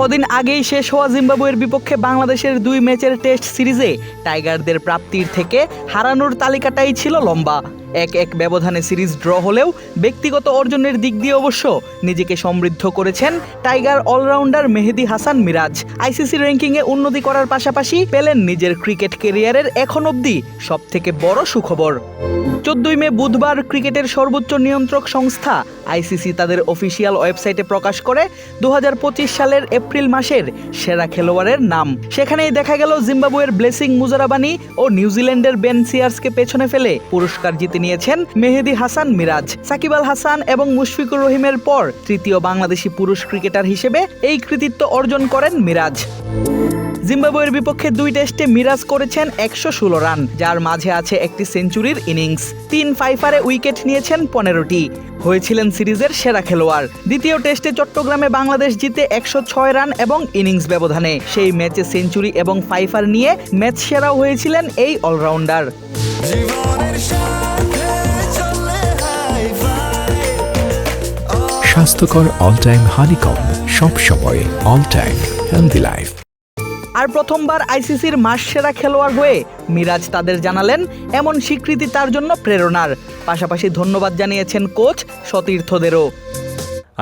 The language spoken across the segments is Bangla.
কদিন আগেই শেষ হওয়া জিম্বাবুয়ের বিপক্ষে বাংলাদেশের দুই ম্যাচের টেস্ট সিরিজে টাইগারদের প্রাপ্তির থেকে হারানোর তালিকাটাই ছিল লম্বা। এক এক ব্যবধানে সিরিজ ড্র হলেও ব্যক্তিগত অর্জনের দিক দিয়ে অবশ্য নিজেকে সমৃদ্ধ করেছেন tiger allrounder Mehedi Hasan Miraz. ICC র্যাঙ্কিংয়ে উন্নতি করার পাশাপাশি পেলেন নিজের ক্রিকেট কেরিয়ারের এখন অবধি সব থেকে বড় সুখবর। চোদ্দই মে বুধবার ক্রিকেটের সর্বোচ্চ নিয়ন্ত্রক সংস্থা আইসিসি তাদের অফিসিয়াল ওয়েবসাইটে প্রকাশ করে দু হাজার পঁচিশ সালের এপ্রিল মাসের সেরা খেলোয়াড়ের নাম। সেখানেই দেখা গেল জিম্বাবুয়ের ব্লেসিং মুজারাবানি ও নিউজিল্যান্ডের বেন সিয়ার্সকে পেছনে ফেলে পুরস্কার জিতে নিয়েছেন মেহেদি হাসান মিরাজ। সাকিব আল হাসান এবং মুশফিকুর রহিমের পর তৃতীয় বাংলাদেশি পুরুষ ক্রিকেটার হিসেবে এই কৃতিত্ব অর্জন করেন মিরাজ। জিম্বাবুয়ের বিপক্ষে দুই টেস্টে মিরাজ করেছেন একশো ষোলো রান, যার মাঝে আছে একটি সেঞ্চুরির ইনিংস। তিন ফাইফারে উইকেট নিয়েছেন পনেরোটি। হয়েছিলেন সিরিজের সেরা খেলোয়াড়। দ্বিতীয় টেস্টে চট্টগ্রামে বাংলাদেশ জিতে একশো ছয় রান এবং ইনিংস ব্যবধানে। সেই ম্যাচে সেঞ্চুরি এবং ফাইফার নিয়ে ম্যাচ সেরাও হয়েছিলেন এই অলরাউন্ডার। স্বাস্থ্যকর অল টাইম হানিকম সব সময় অল টাইম হেলদি লাইফ আর প্রথমবার আইসিসির মাস সেরা খেলোয়াড় হয়ে মিরাজ তাদের জানালেন এমন স্বীকৃতি তার জন্য প্রেরণার। পাশাপাশি ধন্যবাদ জানিয়েছেন কোচ সতীর্থদেরও।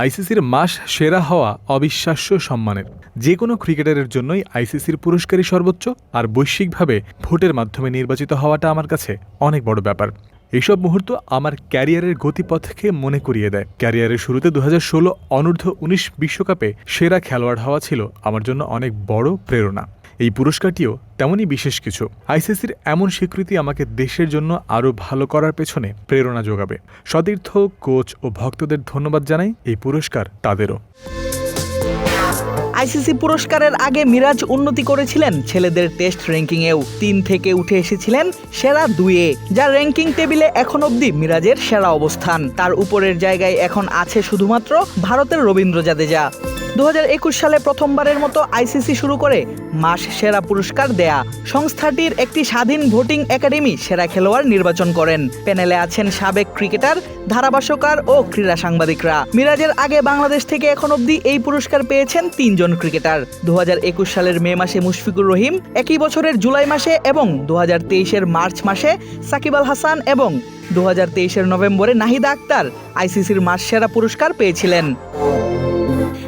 আইসিসির মাস সেরা হওয়া অবিশ্বাস্য সম্মানের। যে কোনো ক্রিকেটারের জন্যই আইসিসির পুরস্কারই সর্বোচ্চ আর বৈশ্বিকভাবে ভোটের মাধ্যমে নির্বাচিত হওয়াটা আমার কাছে অনেক বড় ব্যাপার। এইসব মুহূর্ত আমার ক্যারিয়ারের গতিপথকে মনে করিয়ে দেয়। ক্যারিয়ারের শুরুতে দু হাজার ষোলো অনূর্ধ্ব উনিশ বিশ্বকাপে সেরা খেলোয়াড় হওয়া ছিল আমার জন্য অনেক বড় প্রেরণা। এই পুরস্কারটিও তেমনই বিশেষ কিছু। আইসিসির এমন স্বীকৃতি আমাকে দেশের জন্য আরও ভালো করার পেছনে প্রেরণা যোগাবে। সতীর্থ, কোচ ও ভক্তদের ধন্যবাদ জানাই এই পুরস্কার তাদেরও। আইসিসি পুরস্কারের আগে মিরাজ উন্নতি করেছিলেন। ছেলেদের টেস্ট র্যাঙ্কিংয়েও তিন থেকে উঠে এসেছিলেন সেরা দুইয়ে যা র্যাঙ্কিং টেবিলে এখন অবধি মিরাজের সেরা অবস্থান। তার উপরের জায়গায় এখন আছে শুধুমাত্র ভারতের রবীন্দ্র জাদেজা। দু হাজার একুশ সালে প্রথমবারের মতো আইসিসি শুরু করে মাস সেরা পুরস্কার দেয়া সংস্থাটির একটি স্বাধীন ভোটিং একাডেমি সেরা খেলোয়াড় নির্বাচন করেন। প্যানেলে আছেন সাবেক ক্রিকেটার, ধারাভাষ্যকার ও ক্রীড়া সাংবাদিকরা। মিরাজের আগে বাংলাদেশ থেকে এখন অবধি এই পুরস্কার পেয়েছেন তিনজন ক্রিকেটার। দু হাজার একুশ সালের মে মাসে মুশফিকুর রহিম, একই বছরের জুলাই মাসে এবং দু এর মার্চ মাসে সাকিব আল হাসান এবং দু এর নভেম্বরে নাহিদা আক্তার আইসিসির মাস সেরা পুরস্কার পেয়েছিলেন।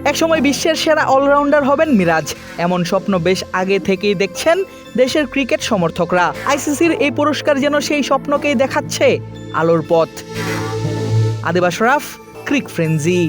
একসময় বিশ্বের সেরা অলরাউন্ডার হবেন মিরাজ। এমন স্বপ্ন বেশ আগে থেকেই দেখছেন দেশের ক্রিকেট সমর্থকরা। আইসিসির এই পুরস্কার যেন সেই স্বপ্নকেই দেখাচ্ছে আলোর পথ। আদিবাস রাফ, ক্রিক ফ্রেন্জি